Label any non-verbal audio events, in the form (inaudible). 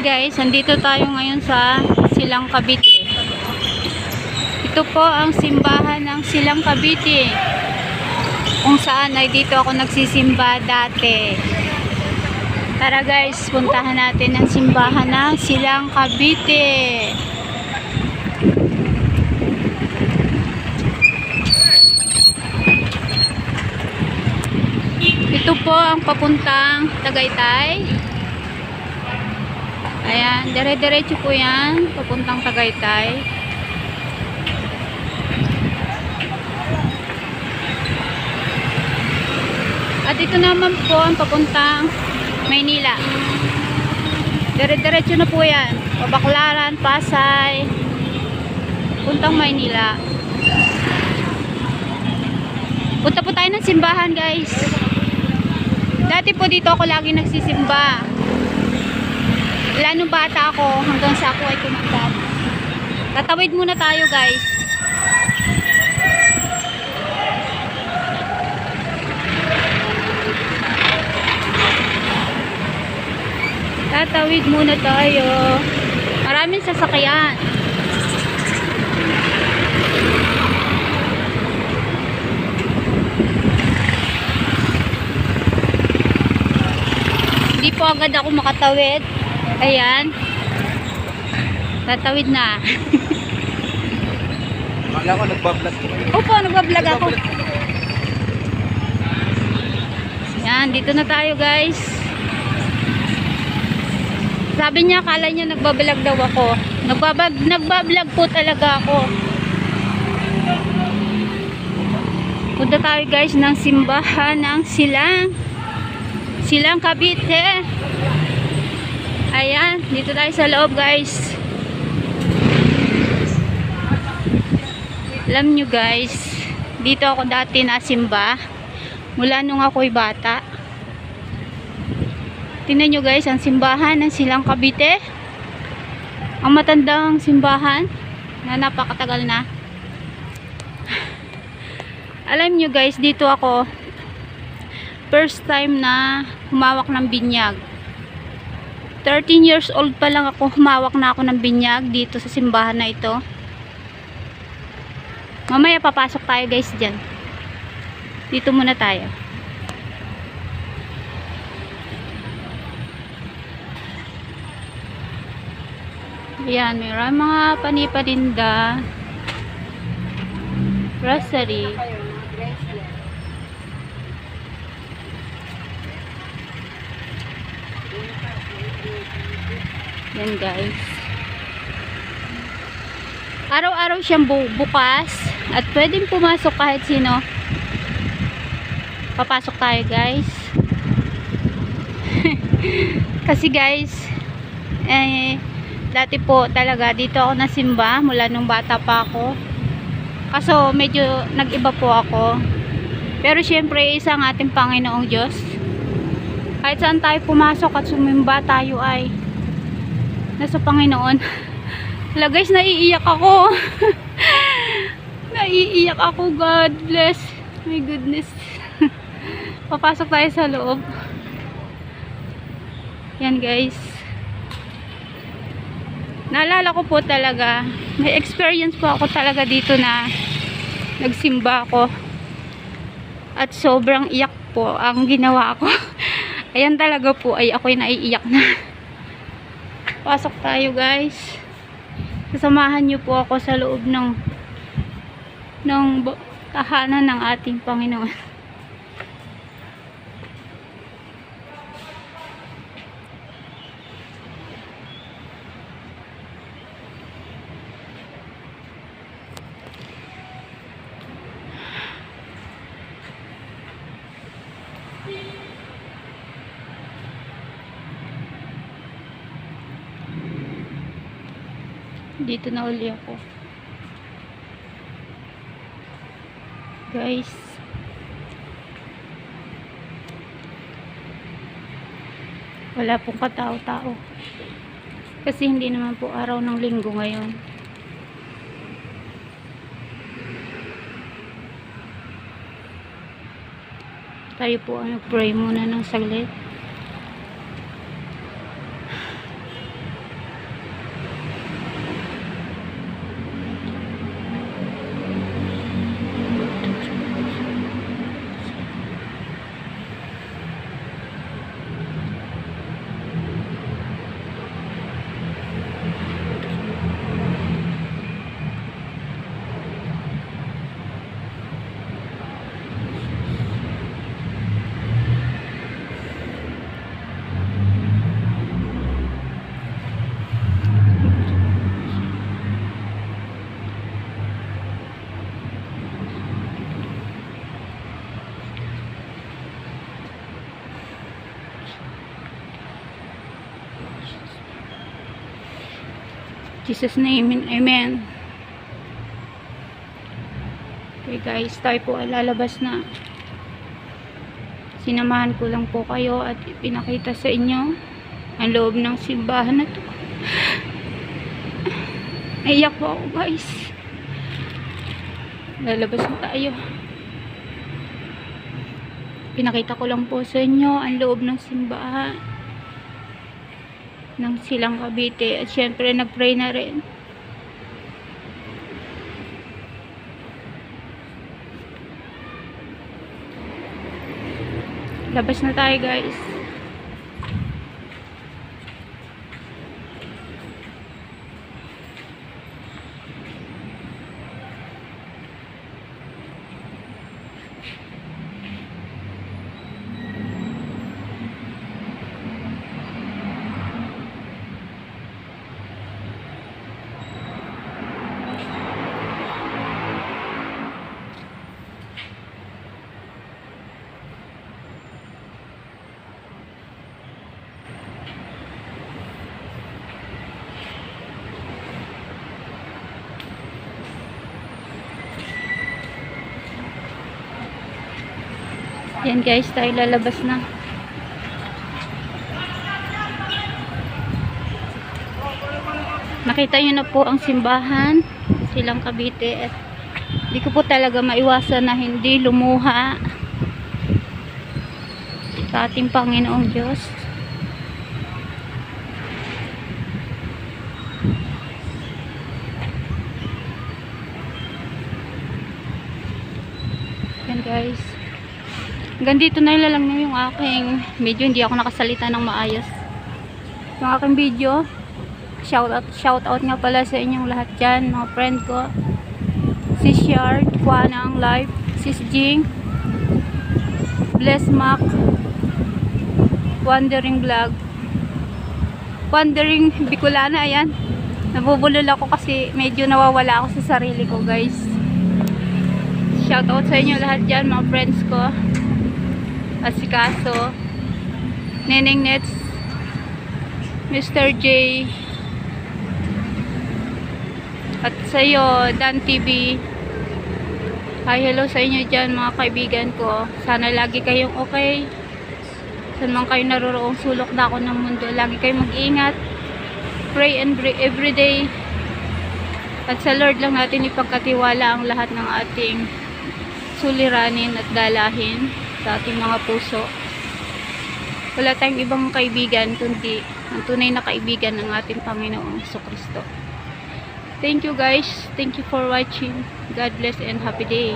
guys, andito tayo ngayon sa Silang Cavite. Ito po ang simbahan ng Silang Cavite. Kung saan ay dito ako nagsisimba dati. Tara guys, puntahan natin ang simbahan ng Silang Cavite. Ito po ang papuntang Tagaytay. Ayan, dire-diretso po yan, papuntang Tagaytay. At ito naman po ang papuntang Maynila. Dire-diretso na po yan. Pabaklaran, Pasay, puntang Maynila. Punta po tayo ng simbahan guys. Dati po dito ako lagi nagsisimba. Wala nung bata ako hanggang sa ako ay tumatanda. Tatawid muna tayo guys. Tatawid muna tayo. Maraming sasakyan. Hindi po agad ako makatawid. Ayan. Tatawid na. Akala ko nagbablog ko. Opo, nagbablog ako. Yan, dito na tayo guys. Sabi niya, akala niya nagbablog daw ako. Nagbabag, nagbablog po talaga ako. Punta tayo guys ng simbahan ng silang. Silang Cavite. Ayan, dito tayo sa loob guys. Alam nyo guys, dito ako dati nasimba. Mula nung ako'y bata. Tingnan nyo guys, ang simbahan ng Silang Cavite. Ang matandang simbahan na napakatagal na. Alam nyo guys, dito ako first time na humawak ng binyag. 13 years old pa lang ako, humawak na ako ng binyag dito sa simbahan na ito. Mamaya papasok tayo guys dyan. Dito muna tayo. Ayan, mayroon mga paniparinda. Rosary. Yan guys. Araw-araw siyang bu- bukas at pwedeng pumasok kahit sino. Papasok tayo guys. (laughs) Kasi guys, eh, dati po talaga dito ako nasimba mula nung bata pa ako. Kaso medyo nag-iba po ako. Pero syempre isang ating Panginoong Diyos. Kahit saan tayo pumasok at sumimba tayo ay nasa Panginoon. Hala guys, naiiyak ako. (laughs) naiiyak ako. God bless. My goodness. (laughs) Papasok tayo sa loob. Yan guys. Naalala ko po talaga, may experience po ako talaga dito na nagsimba ako. At sobrang iyak po ang ginawa ko. (laughs) Ayan talaga po ay ako'y naiiyak na. Pasok tayo guys. Sasamahan niyo po ako sa loob ng ng tahanan ng ating Panginoon. (laughs) Dito na uli ako. Guys. Wala pong katao-tao. Kasi hindi naman po araw ng linggo ngayon. Tayo po ang nag-pray muna ng saglit. Jesus name amen. Okay guys, tayo po ay lalabas na. Sinamahan ko lang po kayo at pinakita sa inyo ang loob ng simbahan na to. (gasps) Naiyak po ako guys. Lalabas na tayo. Pinakita ko lang po sa inyo ang loob ng simbahan ng silang Cavite at syempre nagpray na rin. Labas na tayo guys. Yan guys, tayo lalabas na. Nakita nyo na po ang simbahan, silang Cavite at di ko po talaga maiwasan na hindi lumuha sa ating Panginoong Diyos. Yan guys. Hanggang dito na lang na yung aking video. Hindi ako nakasalita ng maayos. Yung aking video. Shout out, shout out nga pala sa inyong lahat dyan. Mga friend ko. Si Shard, Kwanang Live, Sis Jing, Bless Mac, Wandering Vlog, Wandering Bicolana, ayan. Nabubulol ako kasi medyo nawawala ako sa sarili ko guys. Shout out sa inyo lahat dyan, mga friends ko. Asikaso, Neneng Nets, Mr. J, at sa iyo, Dan TV. Hi, hello sa inyo dyan, mga kaibigan ko. Sana lagi kayong okay. Saan man kayo naroroong sulok na ako ng mundo. Lagi kayong mag-ingat. Pray and pray every day. At sa Lord lang natin ipagkatiwala ang lahat ng ating suliranin at dalahin sa ating mga puso. Wala tayong ibang kaibigan kundi ang tunay na kaibigan ng ating Panginoong Kristo. Thank you guys. Thank you for watching. God bless and happy day.